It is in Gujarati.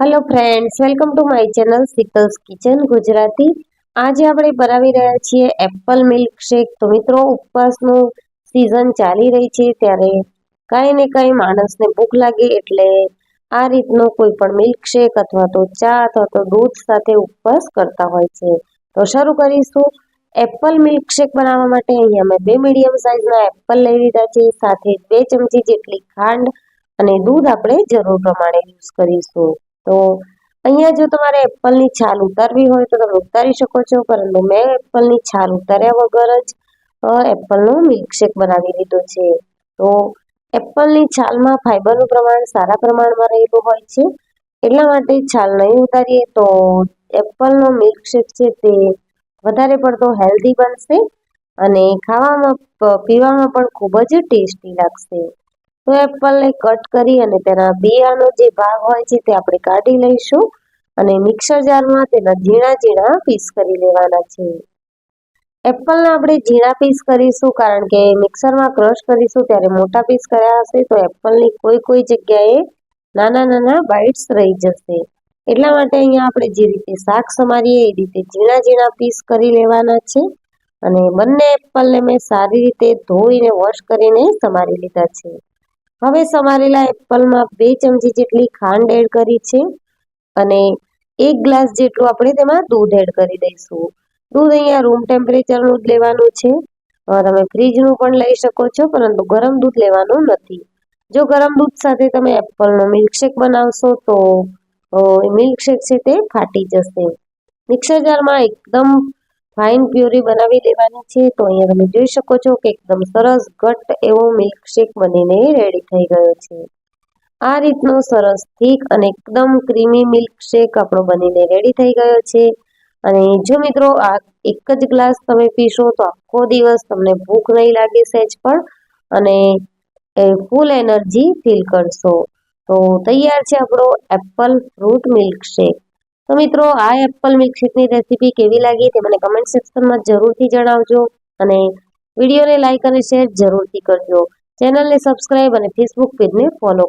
Hello friends welcome to my channel સિકલ્સ kitchen Gujarati આજે આપણે બનાવી રહ્યા છીએ એપલ મિલ્કશેક તો મિત્રો, ઉપવાસનું સિઝન ચાલી રહી છે ત્યારે કાંઈ ને કાંઈ માણસને ભૂખ લાગે એટલે આ રીતનો કોઈ પણ મિલ્કશેક અથવા તો ચા અથવા તો દૂધ સાથે ઉપવાસ કરતા હોય છે. તો શરૂ કરીશું. એપલ મિલ્કશેક બનાવવા માટે અહીંયા મેં બે મીડિયમ સાઇઝના એપલ લઈ લીધા છે. સાથે બે ચમચી જેટલી ખાંડ અને દૂધ આપણે જરૂર પ્રમાણે યુઝ કરીશું. તો અહીંયા જો તમારે એપલની છાલ ઉતારવી હોય તો તમે ઉતારી શકો છો, પરંતુ મેં એપલની છાલ ઉતાર્યા વગર જ એપલનો મિલ્કશેક બનાવી લીધો છે. તો એપલની છાલમાં ફાઇબરનું પ્રમાણ સારા પ્રમાણમાં રહેલું હોય છે. એટલા માટે છાલ નહીં ઉતારીએ તો એપલનો મિલ્કશેક છે તે વધારે પડતો હેલ્ધી બનશે અને ખાવામાં પીવામાં પણ ખૂબ જ ટેસ્ટી લાગશે. તો એપલને કટ કરી અને તેના બિયાનો જે ભાગ હોય છે તે આપણે કાઢી લઈશું અને મિક્સર જારમાં તેના ઝીણા ઝીણા પીસ કરી લેવાના છે. એપલના આપણે ઝીણા પીસ કરીશું કારણ કે મિક્સરમાં ક્રશ કરીશું ત્યારે મોટા પીસ કર્યા હશે તો એપલની કોઈ કોઈ જગ્યાએ નાના નાના બાઇટ્સ રહી જશે. એટલા માટે અહીંયા આપણે જે રીતે શાક સમારીએ એ રીતે ઝીણા ઝીણા પીસ કરી લેવાના છે અને બંને એપલને મેં સારી રીતે ધોઈને વોશ કરીને સમારી લીધા છે. હવે સમારેલા એપલમાં બે ચમચી જેટલી ખાંડ એડ કરી છે અને એક ગ્લાસ જેટલું આપણે તેમાં દૂધ એડ કરી દઈશું. દૂધ અહીંયા રૂમ ટેમ્પરેચરનું જ લેવાનું છે. તમે ફ્રીજનું પણ લઈ શકો છો, પરંતુ ગરમ દૂધ લેવાનું નથી. જો ગરમ દૂધ સાથે તમે એપલનો મિલ્કશેક બનાવશો તો મિલ્કશેક છે તે ફાટી જશે. મિક્સર જારમાં એકદમ ફાઇન પ્યુરી બનાવી લેવાની છે, તો અહીંયા તમે જોઈ શકો છો કે એકદમ સરસ ઘટ એવો મિલ્કશેક બનીને રેડી થઈ ગયો છે. આ રીતનો સરસ થીક અને એકદમ ક્રીમી મિલ્કશેક આપણો બનીને રેડી થઈ ગયો છે. અને જો મિત્રો આ એક જ ગ્લાસ તમે પીશો તો આખો દિવસ તમને ભૂખ નહીં લાગે સહેજ પણ, અને એ ફૂલ એનર્જી ફીલ કરશો. તો તૈયાર છે આપણો એપલ ફ્રૂટ મિલ્કશેક તો મિત્રો, આ એપલ મિલ્કશેકની રેસીપી કેવી લાગી તે મને કમેન્ટ સેક્શનમાં જરૂરથી જણાવજો અને વિડીયોને લાઇક અને શેર જરૂરથી કરજો. ચેનલને સબસ્ક્રાઇબ અને ફેસબુક પેજને ફોલો